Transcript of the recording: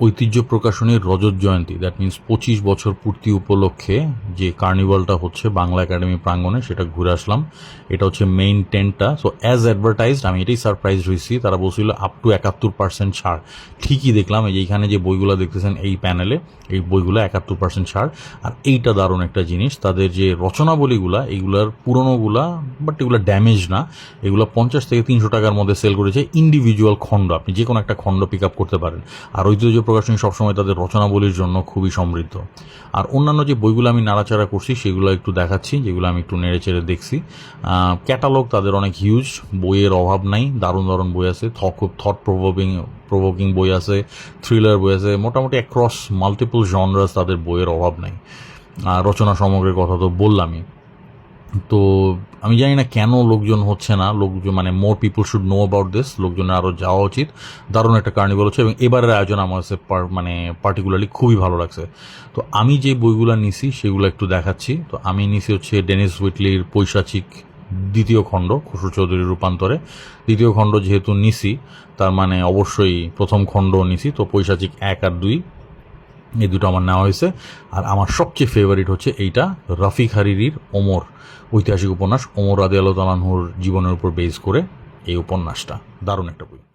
ঐতিহ্য প্রকাশনীর রজত জয়ন্তী that means পঁচিশ বছর পূর্তি উপলক্ষে যে কার্নিভালটা হচ্ছে বাংলা একাডেমি প্রাঙ্গণে, সেটা ঘুরে আসলাম। এটা হচ্ছে মেইন টেন্টটা সো অ্যাজ অ্যাডভার্টাইজড আমি এটাই সারপ্রাইজ হয়েছি। তারা বলছিল আপ টু একাত্তর পার্সেন্ট ছাড়। ঠিকই দেখলাম, এই এইখানে যে বইগুলো দেখতেছেন এই প্যানেলে এই বইগুলো একাত্তর পার্সেন্ট ছাড়। আর এইটা দারুণ একটা জিনিস, তাদের যে রচনাবলীগুলা, এইগুলার পুরনোগুলা বাট এগুলো ড্যামেজ না। এগুলো পঞ্চাশ থেকে তিনশো টাকার মধ্যে সেল করেছে ইন্ডিভিজুয়াল খণ্ড। আপনি যে কোনো একটা খণ্ড পিক আপ করতে পারেন। আর ঐতিহ্য প্রকাশনী সবসময় তাদের রচনাবলীর জন্য খুবই সমৃদ্ধ। আর অন্যান্য যে বইগুলো আমি নাড়াচাড়া করছি, সেগুলো একটু দেখাচ্ছি, যেগুলো আমি একটু নেড়ে চেড়ে দেখছি ক্যাটালগ তাদের অনেক হিউজ বইয়ের অভাব নাই, দারুণ দারুণ বই আছে থ খুব থট প্রভোকিং প্রভোকিং বই আছে থ্রিলার বই আছে, মোটামুটি অ্যাক্রস মাল্টিপল জনরাস তাদের বইয়ের অভাব নাই। রচনা সমগ্রের কথা তো বললামই। তো আমি জানি না কেন লোকজন হচ্ছে না, লোকজন মানে more people should know about this লোকজনের আরও যাওয়া উচিত। দারুণ একটা কার্নিভাল হচ্ছে এবং এবারের আয়োজন আমার কাছে মানে পার্টিকুলারলি খুবই ভালো লাগছে। তো আমি যে বইগুলো নিছি সেগুলো একটু দেখাচ্ছি। তো আমি নিছি হচ্ছে ডেনিস উইটলির পৈশাচিক দ্বিতীয় খণ্ড, খসরু চৌধুরীর রূপান্তরে। দ্বিতীয় খণ্ড যেহেতু নিছি, তার মানে অবশ্যই প্রথম খণ্ড নিছি। তো পৈশাচিক এক আর দুই এই দুটো আমার নেওয়া হয়েছে। আর আমার সবচেয়ে ফেভারিট হচ্ছে এইটা, রফিক হারিরির ওমর, ঐতিহাসিক উপন্যাস। ওমর আদি আল্লাহ তালানহুর জীবনের উপর বেস করে এই উপন্যাসটা। দারুণ একটা বই।